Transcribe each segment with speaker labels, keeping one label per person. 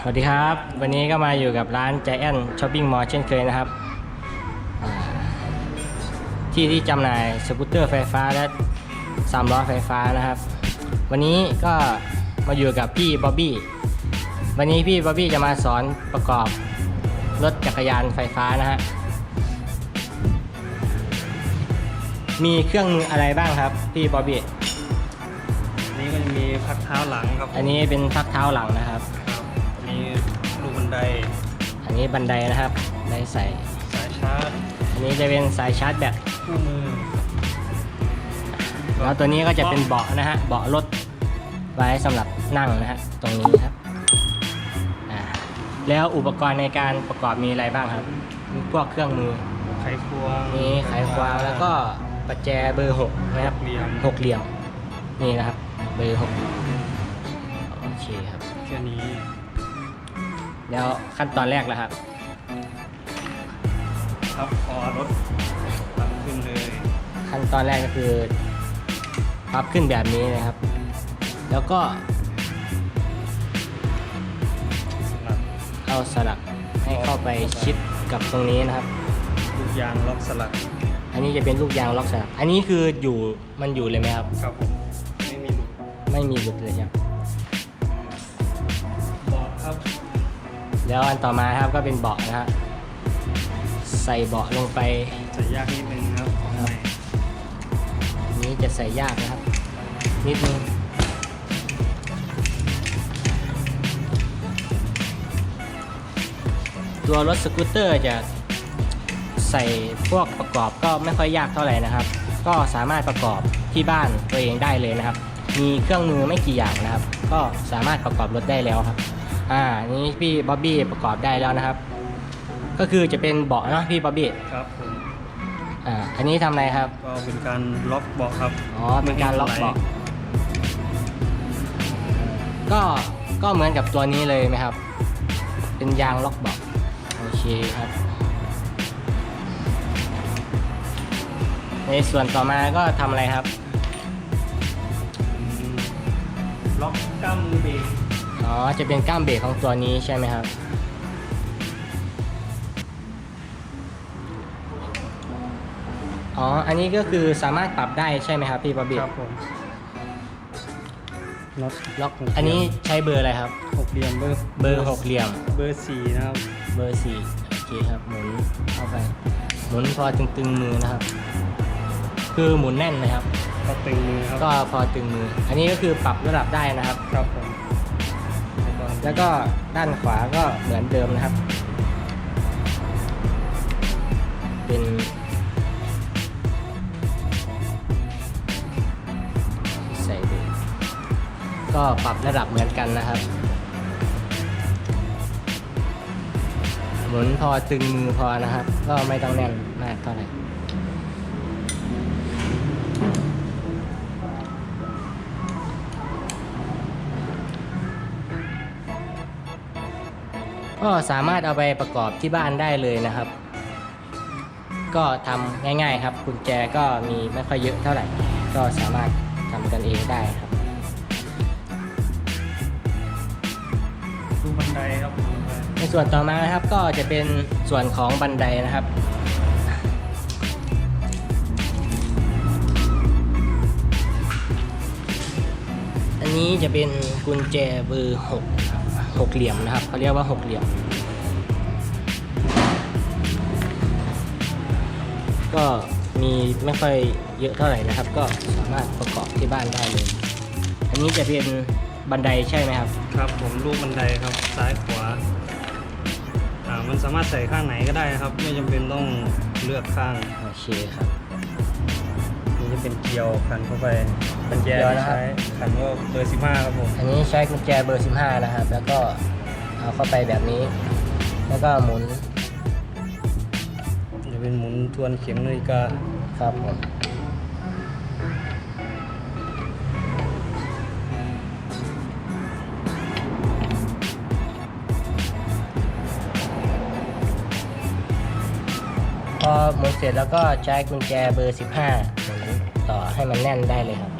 Speaker 1: สวัสดีครับ วันนี้ก็มาอยู่กับร้าน Giant Shopping Mall เช่นเคยนะครับอ่าที่ที่จำหน่ายสกูตเตอร์ไฟฟ้าและสามล้อไฟฟ้านะครับ วันนี้ก็มาอยู่กับพี่บ๊อบบี้วันนี้พี่บ๊อบบี้จะมาสอนประกอบรถจักรยานไฟฟ้านะฮะมีเครื่องมืออะไรบ้างครับ พี่บ๊อบบี้
Speaker 2: อันนี้ก็จะมีพักเท้าหลังครับ
Speaker 1: อันนี้เป็นพักเท้าหลังนะครับ
Speaker 2: ครับอันนี้ลูกบันได
Speaker 1: อันนี้บันไดนะครับได้ใส่
Speaker 2: สายชาร์จ
Speaker 1: อันนี้จะเป็นสายชาร์จแบต
Speaker 2: คู่มือ
Speaker 1: แล้วตัวนี้ก็จะเป็นเบาะนะฮะ เบาะรถไว้สำหรับนั่งนะฮะ ตรงนี้ครับอ่าแล้วอุปกรณ์ในการประกอบมีอะไรบ้างครับมีพวกเครื่องมือ
Speaker 2: ไขควง
Speaker 1: มีไขควงแล้วก็ประแจเบอร์หกนะครับ
Speaker 2: เหลี่ยม
Speaker 1: หกเหลี่ยม นี่นะครับ เบอร์หกโอเคครับ
Speaker 2: แค่นี้
Speaker 1: แล้วขั้นตอนแรกแล้วครับ
Speaker 2: พับคอรถหลังขึ้นเลย
Speaker 1: ขั้นตอนแรกก็คือพับขึ้นแบบนี้นะครับ แล้วก็
Speaker 2: สลับ
Speaker 1: เอาสลักให้เข้าไปชิดกับตรงนี้นะครับ
Speaker 2: ลูกยางล็อกสลัก
Speaker 1: อันนี้จะเป็นลูกยางล็อกสลักอันนี้คืออยู่มันอยู่เลยไหมครับ
Speaker 2: ครับผมไม่มีลูก
Speaker 1: ไม่มีหลุดเลยครับ แล้วอันต่อมาครับก็เป็นเบาะนะฮะใส่เบาะลงไป
Speaker 2: จะยากนิดนึงครับของใหม่
Speaker 1: อันนี้จะใส่ยากนะครับ นิดนึงตัวรถสกูตเตอร์จะใส่พวกประกอบก็ไม่ค่อยยากเท่าไหร่นะครับ ก็สามารถประกอบที่บ้านตัวเองได้เลยนะครับ มีเครื่องมือไม่กี่อย่างนะครับ ก็สามารถประกอบรถได้แล้วครับ อ่านี้พี่บ๊อบบี้ประกอบได้แล้วนะครับ ก็คือจะเป็นเบาะเนาะพี่บ๊อบบี้
Speaker 2: ครับผม
Speaker 1: อ่าอันนี้ทำอะไรครับ
Speaker 2: ก็เป็นการล็อกเบาะครับ
Speaker 1: อ๋อเป็นการล็อกเบาะก็ก็เหมือนกับตัวนี้เลยไหมครับ เป็นยางล็อกเบาะโอเคครับ ในส่วนต่อมาก็ทำอะไรครับ
Speaker 2: อืมล็อกกล้ามมือเบรก
Speaker 1: อ๋อ จะเป็นก้ามเบรกของตัวนี้ใช่ไหมครับอ๋อ อันนี้ก็คือสามารถปรับได้ใช่ไหมครับพี่บ๊อบบี้
Speaker 2: ครับผมล็อก
Speaker 1: ล็อกอันนี้ใช้เบอร์อะไรครับ
Speaker 2: หกเหลี่ยมเบอร์
Speaker 1: เบอร์หกเหลี่ยม
Speaker 2: เบอร์สี่นะครับ
Speaker 1: เบอร์สี่โอเคครับหมุนเข้าไป หมุนพอตึงๆมือนะครับ คือหมุนแน่นนะครับ
Speaker 2: ก็ตึงมือครับ
Speaker 1: ก็พอตึงมือ อันนี้ก็คือปรับระดับได้นะครับ
Speaker 2: ครับผม แล้วก็
Speaker 1: ด้านขวาก็เหมือนเดิมนะครับ เป็นใส่เบรกก็ปรับระดับเหมือนกันนะครับ หมุนพอตึงมือพอนะครับ ก็ไม่ต้องแน่นมากเท่าไหร่ ก็สามารถเอาไปประกอบที่บ้านได้เลยนะครับ ก็ทำง่ายๆครับกุญแจก็มีไม่ค่อยเยอะเท่าไหร่ ก็สามารถทำกันเองได้ครับ
Speaker 2: ดูบันไดครับดูบันได
Speaker 1: ในส่วนต่อมานะครับก็จะเป็นส่วนของบันไดนะครับอันนี้จะเป็นกุญแจเบอร์หกครับ หกเหลี่ยมนะครับเขาเรียกว่าหกเหลี่ยม ก็มีไม่ค่อยเยอะเท่าไหร่นะครับ ก็สามารถประกอบที่บ้านได้เลย อันนี้จะเป็นบันไดใช่ไหมครับ
Speaker 2: ครับ ผมลูกบันไดครับซ้ายขวาอ่ามันสามารถใส่ข้างไหนก็ได้ครับ ไม่จำเป็นต้องเลือกข้าง
Speaker 1: โอเคครับ
Speaker 2: นี่จะ เป็นเกลียวขันเข้าไปปัญแจ
Speaker 1: เกลียว
Speaker 2: ที่
Speaker 1: นะครับ
Speaker 2: ใช้ขันก็เบอร์สิบห้าครับผม
Speaker 1: อันนี้ใช้กุญแจเบอร์15นะครับ แล้วก็เอาเข้าไปแบบนี้ แล้วก็หมุน
Speaker 2: จะเป็นหมุนทวนเข็มนาฬิกา
Speaker 1: ครับผมพอหมุนเสร็จแล้วก็ใช้กุญแจเบอร์ 15หมุน่อให้มันแน่นได้เลยครับ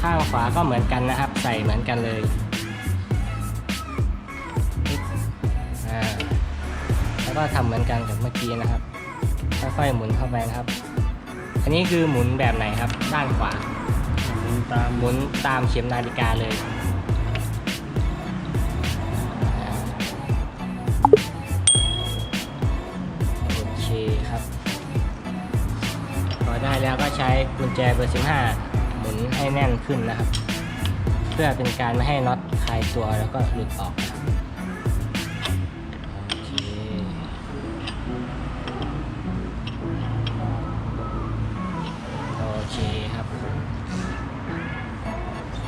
Speaker 1: ข้างขวาก็เหมือนกันนะครับ ใส่เหมือนกันเลย ก็ทำเหมือนกันกับเมื่อกี้นะครับ ค่อยๆหมุนเข้าไปนะครับ อันนี้คือหมุนแบบไหนครับ ด้านขวา
Speaker 2: หมุนตาม
Speaker 1: หมุนตามเข็มนาฬิกาเลยอ่าโอเคครับพอได้แล้วก็ใช้กุญแจเบอร์15หมุนให้แน่นขึ้นนะครับ เพื่อเป็นการไม่ให้น็อตคลายตัวแล้วก็หลุดออก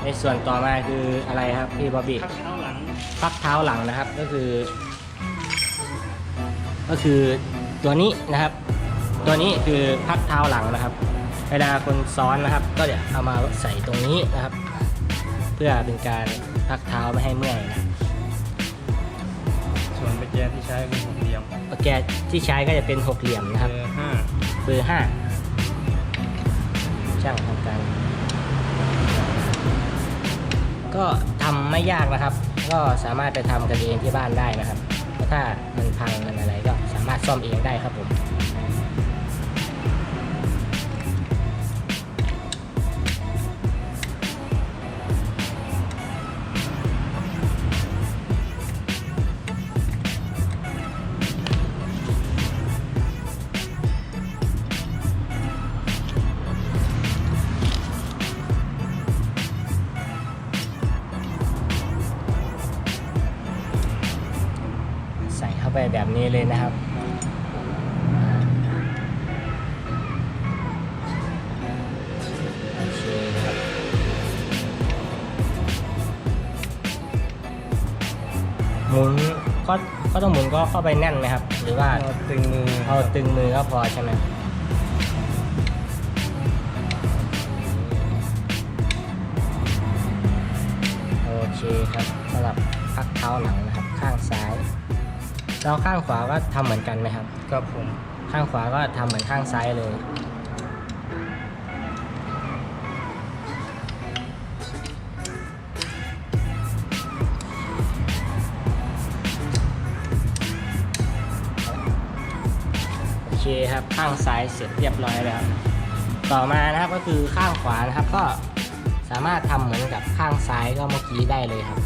Speaker 1: ในส่วนต่อมาคืออะไรครับพี่บ๊อบบี้
Speaker 2: พักเท้าหลัง
Speaker 1: พักเท้าหลังนะครับก็คือ ก็คือตัวนี้นะครับ ตัวนี้คือพักเท้าหลังนะครับเวลาคนซ้อนนะครับ ก็จะเอามาใส่ตรงนี้นะครับ เพื่อเป็นการพักเท้าไม่ให้เมื่อยนะ
Speaker 2: ส่วนประแจที่ใช้เป็นหกเหลี่ยม
Speaker 1: โอเคที่ใช้ก็จะเป็นหกเหลี่ยมนะครับ
Speaker 2: เบอร์ห้า
Speaker 1: เบอร์ห้าช่างทำการ ก็ทำไม่ยากนะครับ ก็สามารถไปทำกันเองที่บ้านได้นะครับ ถ้ามันพังมันอะไรก็สามารถซ่อมเองได้ครับผม ไปแบบนี้เลยนะครับโอเคครับหมุนก็ก็ต้องหมุนก็เข้าไปแน่นไหมครับ หรือว่า
Speaker 2: เอาตึงมือ
Speaker 1: เอาตึงมือก็พอใช่ไหมโอเคครับสำหรับพักเท้าหลังนะครับ ข้างซ้าย แล้วข้างขวาก็ทำเหมือนกันไหมครับ
Speaker 2: ครับผม
Speaker 1: ข้างขวาก็ทำเหมือนข้างซ้ายเลย โอเคครับข้างซ้ายเสร็จเรียบร้อยแล้ว ต่อมานะครับก็คือข้างขวานะครับก็สามารถทำเหมือนกับข้างซ้ายก็เมื่อกี้ได้เลยครับ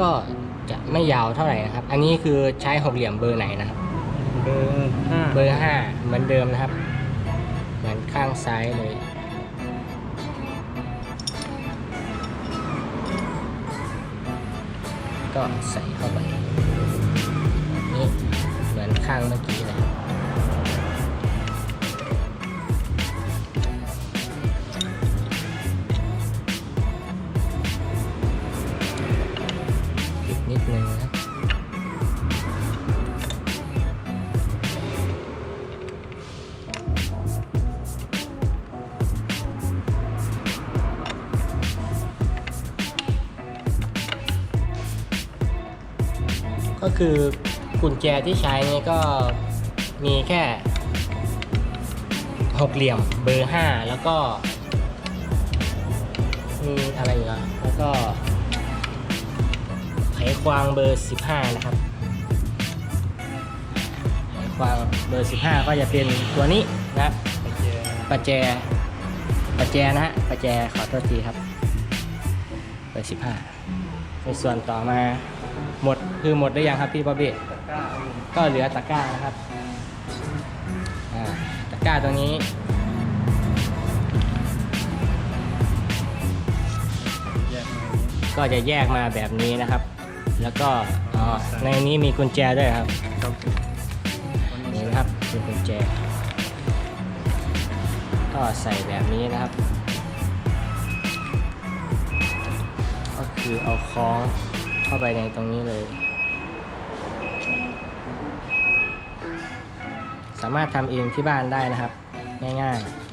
Speaker 1: ก็จะไม่ยาวเท่าไหร่นะครับ อันนี้คือใช้หกเหลี่ยมเบอร์ไหนนะครับ
Speaker 2: เบอร์ห้า
Speaker 1: เบอร์ห้าเหมือนเดิมนะครับ เหมือนข้างซ้ายเลยก็ใส่เข้าไปแบบนี่เหมือนข้างเมื่อกี้เลย ก็คือกุญแจที่ใช้นี่ก็มีแค่หกเหลี่ยมเบอร์ห้าแล้วก็มีอะไรอีกอะแล้วก็ไขควงเบอร์สิบห้านะครับไขควงเบอร์สิบห้าก็จะเป็นตัวนี้นะครับ
Speaker 2: ประแจ
Speaker 1: ประแจประแจนะฮะประแจขอโทษทีครับเบอร์สิบห้าในส่วนต่อมา หมดคือหมดได้ยังครับพี่บ๊อบบี้
Speaker 2: ก็
Speaker 1: เหลือตะกร้านะครับตะกร้าตัวนี้
Speaker 2: แยกมาอย่างนี้
Speaker 1: ก็จะแยกมาแบบนี้นะครับ แล้วก็ในนี้มีกุญแจด้วยครับนี่นะครับคือกุญแจ ก็ใส่แบบนี้นะครับ ก็คือเอาคล้องาไปในตรงนี้เลย สามารถทำเองที่บ้านได้นะครับ ง่ายๆ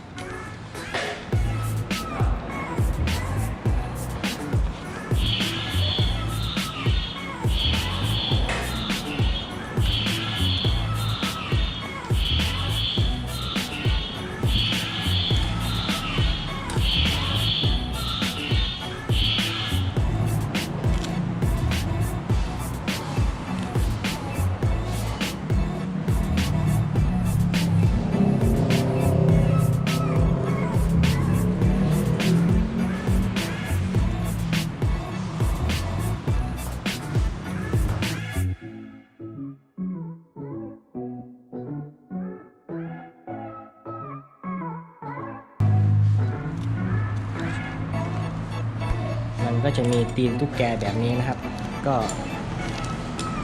Speaker 1: มันก็จะมีตีนตุ๊กแกแบบนี้นะครับ ก็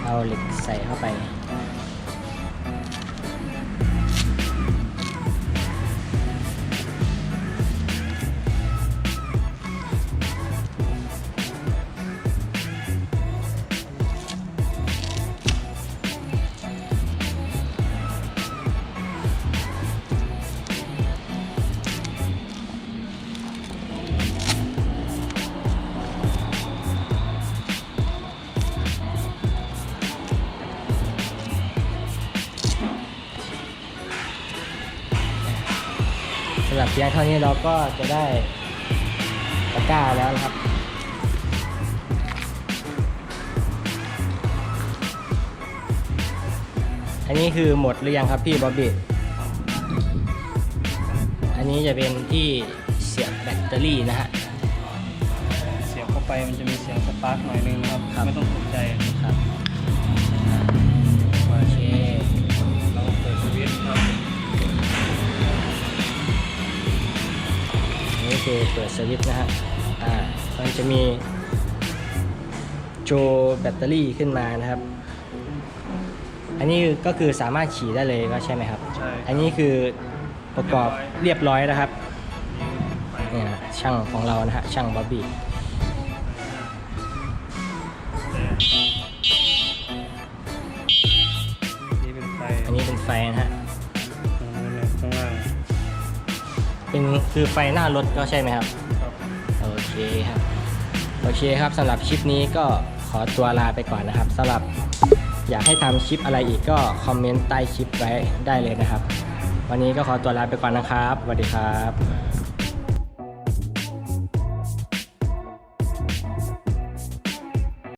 Speaker 1: เอาเหล็กใส่เข้าไป พียงเท่านี้เราก็จะได้ตะกร้าแล้วนะครับ อันนี้คือหมดหรือยังครับพี่บ๊อบบี้อันนี้จะเป็นที่เสียบแบตเตอรี่นะฮะ
Speaker 2: เสียบเข้าไปมันจะมีเสียงสปาร์กหน่อยนึงนะครับ
Speaker 1: ครับ
Speaker 2: ไม่ต้องตกใจ
Speaker 1: ครับ เปิ
Speaker 2: ดสวิตช์
Speaker 1: นะฮะอ่ามันจะมีโชว์แบตเตอรี่ขึ้นมานะครับ อันนี้ก็คือสามารถขี่ได้เลยก็ใช่ไหมครับ
Speaker 2: ใช่
Speaker 1: อันนี้คือประกอบเรียบร้อยนะครับ
Speaker 2: ไป
Speaker 1: เนี่ยนะช่างของเรานะฮะช่างบ๊อบบี้ เป็นคือไฟหน้ารถก็ใช่ไหมครับ
Speaker 2: ครับ
Speaker 1: โอเคครับ โอเคครับสำหรับคลิปนี้ก็ขอตัวลาไปก่อนนะครับสำหรับอยากให้ทำคลิปอะไรอีกก็คอมเมนต์ใต้คลิปไว้ได้เลยนะครับ วันนี้ก็ขอตัวลาไปก่อนนะครับสวัสดีครับ